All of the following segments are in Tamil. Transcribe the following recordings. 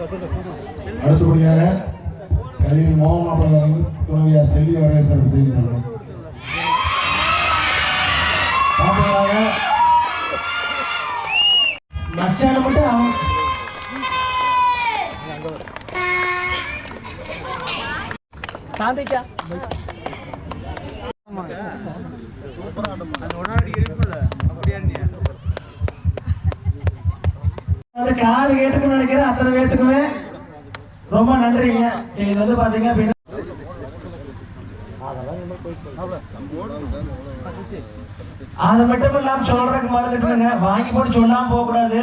அடுத்தபடியாக கலைஞர் மோகன் அவர்களின் துணைவியார் செல்வி அவர்களை செய்கிறார்கள் பாப்பதாக மச்சான மட்டும் சாந்திக்கா. காது கேட்டுக்கணும்னு நினைக்கிறேன். அத்தனை பேத்துக்குமே ரொம்ப நன்றிங்க. சரி வந்து பாத்தீங்க அப்படின்னா அது மட்டும் இல்லாம சொல்றதுக்கு மறந்துட்டுங்க. வாங்கி போட்டு சொல்லாம போக கூடாது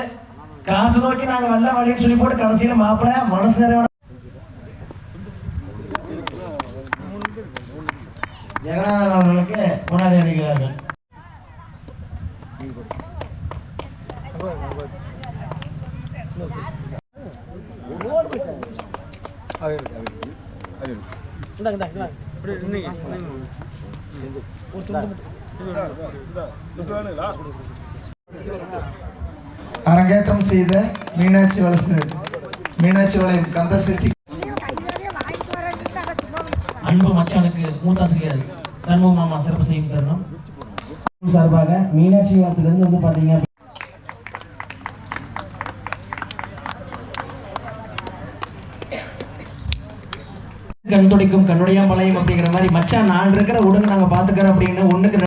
காசு நோக்கி நாங்க வெள்ள வழின்னு சொல்லி போட்டு கடைசியில மாப்பிள மனசு நிறைய ஜெகநாதன் அவர்களுக்கு முன்னாடி அணிகிறார்கள். அரங்கேற்றம் செய்த மீனாட்சி வலசு மீனாட்சி வளையம் கந்த சிருஷ்டி அன்பு மச்சானுக்கு மூத்தாசிரியர் சண்முக மாமா சிறப்பு செய்யும் தருணம். சார்பாக மீனாட்சி வாரத்திலிருந்து வந்து பாத்தீங்க கண் துடைக்கும் கண்ணுடைய மலையும் அப்படிங்கிற மாதிரி மச்சான் நான் இருக்கிற உடனே நாங்க பார்த்துக்கிறோம் அப்படின்னு ஒண்ணுக்கு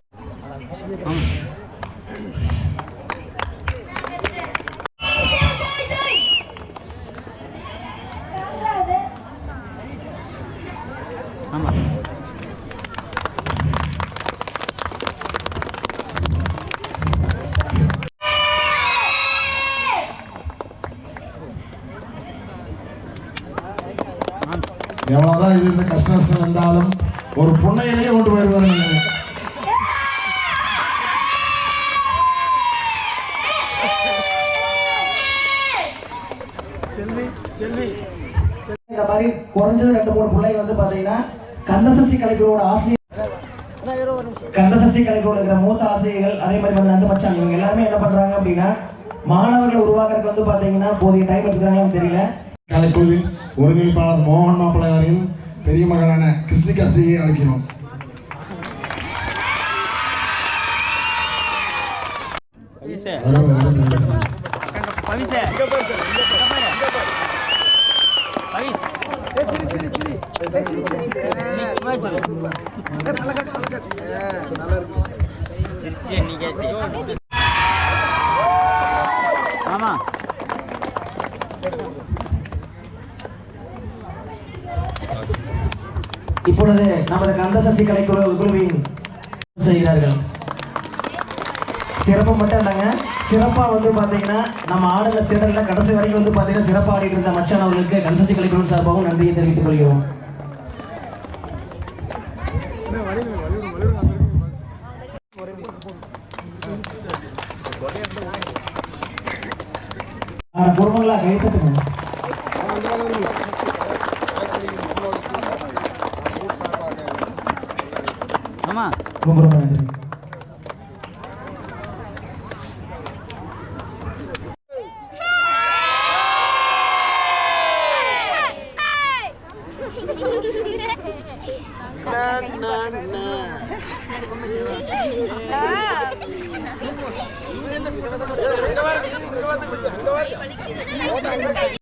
எவ்வளவுதான் இது இந்த கஷ்ட நஷ்டம் வந்தாலும் ஒரு புண்ணையிலேயே கொண்டு போயிடுவாரு. இந்த மாதிரி குறைஞ்சது ரெண்டு மூணு பிள்ளைங்க வந்து பாத்தீங்கன்னா கந்தசஷ்டி கலைகளோட ஆசிரியர் கந்தசஷ்டி கலைகளோட இருக்கிற மூத்த ஆசிரியர்கள் அதே மாதிரி வந்து நந்து மச்சான் இவங்க எல்லாருமே என்ன பண்றாங்க அப்படின்னா மாணவர்களை உருவாக்குறதுக்கு வந்து பாத்தீங்கன்னா போதிய டைம் எடுத்துக்கிறாங்கன்னு தெரியல. கலைக்குழுவின் ஒருங்கிணைப்பாளர் மோகன் மாப்பிள்ளை அவரின் பெரிய மகனான கிருஷ்ணிகாசிரியை அழைக்கிறோம். ஆமா. இப்பொழுது நமது கந்தசஷ்டி கலைக்குழு குழுவின் செய்கிறார்கள். சிறப்பு மட்டும் இல்லைங்க. சிறப்பா வந்து பாத்தீங்கன்னா நம்ம ஆடல திடல்ல கடைசி வரைக்கும் வந்து பாத்தீங்கன்னா சிறப்பா ஆடிட்டு இருந்த மச்சான் அவர்களுக்கு கந்தசஷ்டி கலைக்குழு சார்பாகவும் நன்றியை தெரிவித்துக் கொள்கிறோம். குடும்பங்களா கைத்தட்டுங்க ஆமா ரொம்ப ரொம்ப நன்றி na na